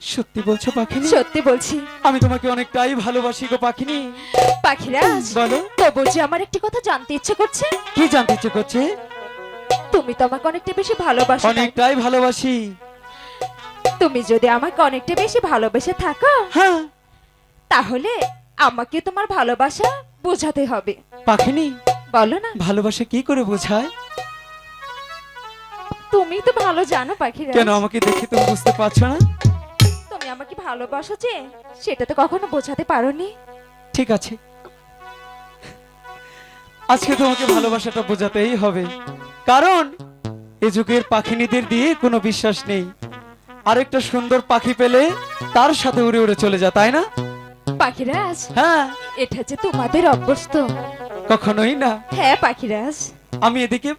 সত্যি বলছো পাখিনি? সত্যি বলছি। আমি তোমাকে অনেকটাই ভালোবাসি গো পাখিনি। পাখিরাজ বলো। তবু যে আমার একটি কথা জানতে ইচ্ছে করছে। কি জানতে ইচ্ছে করছে? তুমি তো আমাকে অনেকটা বেশি ভালোবাসো অনেকটাই ভালোবাসি। তুমি যদি আমাকে অনেকটা বেশি ভালোবেসে থাকো হ্যাঁ। তাহলে আমাকে তোমার ভালোবাসা বোঝাতে হবে। পাখিনি? বলো না। ভালোবাসা কি করে বোঝায়? তুমি তো ভালো জানো পাখিরা। কেন আমাকে দেখে তুমি বুঝতে পারছ না? আমাকে ভালোবাসো যে? সেটা তো কখনো বোঝাতে পারোনি। ঠিক আছে। আজকে তোমাকে ভালোবাসাটা বোঝাতেই হবে। কারণ এ যুগের পাখিনীদের দিয়ে কোনো বিশ্বাস নেই। আরেকটা সুন্দর পাখি পেলে তার সাথে উড়ে উড়ে চলে যা তাই না? পাখিরাজ হ্যাঁ। এটা যে তোমাদের অভ্যস্ত। কখনোই না। হ্যাঁ পাখিরাজ। আমি এদিকে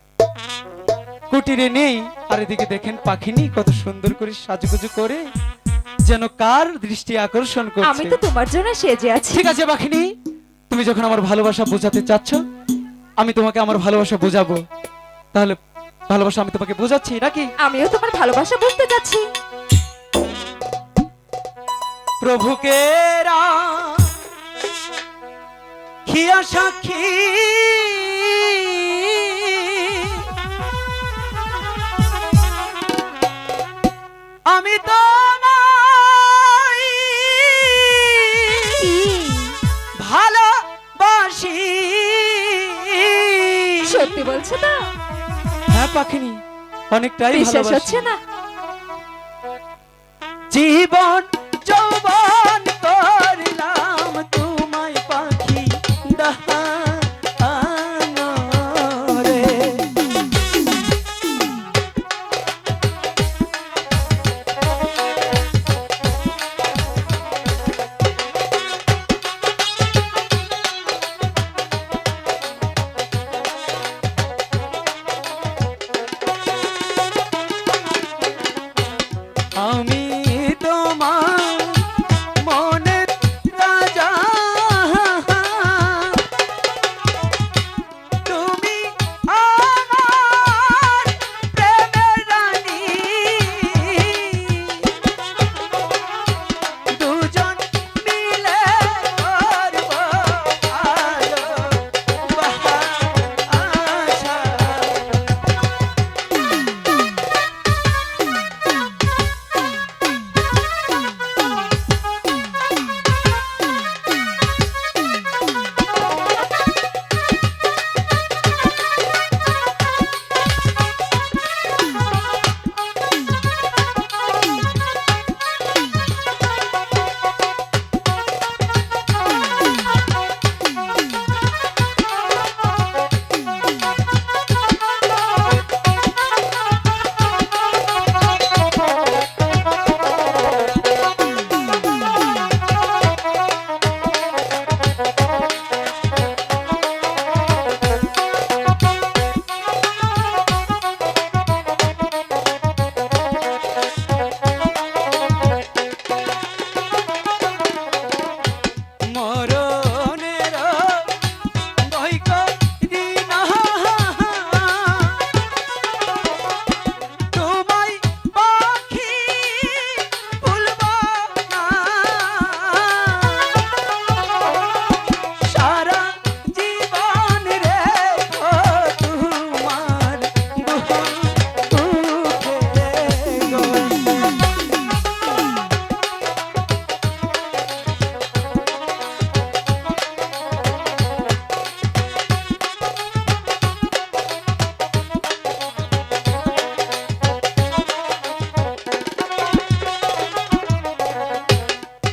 কুটিরে নেই আর এদিকে দেখেন পাখিনি কত সুন্দর করে সাজুগুজু করে যেন কার দৃষ্টি আকর্ষণ করছে? আমি তো তোমার জন্য সেজে আছি। ঠিক আছে পাখিনি তুমি যখন আমার ভালোবাসা বোঝাতে চাচ্ছ আমি তোমাকে আমার ভালোবাসা বোঝাবো। তাহলে ভালোবাসা আমি তোমাকে বোঝাচ্ছি নাকি? আমিও তোমার ভালোবাসা বুঝতে যাচ্ছি প্রভুকে খিয়া সাক্ষী ভালোবাসি। সত্যি বলছো তো? হ্যাঁ পাখিনি। অনেকটাই বিশ্বাস হচ্ছে না। জীবন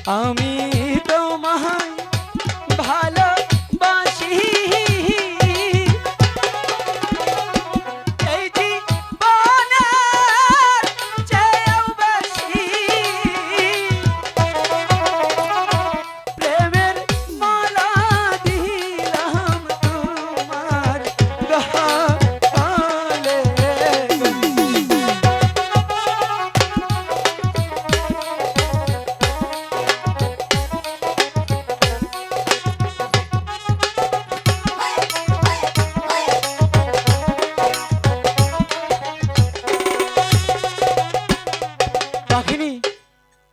আমি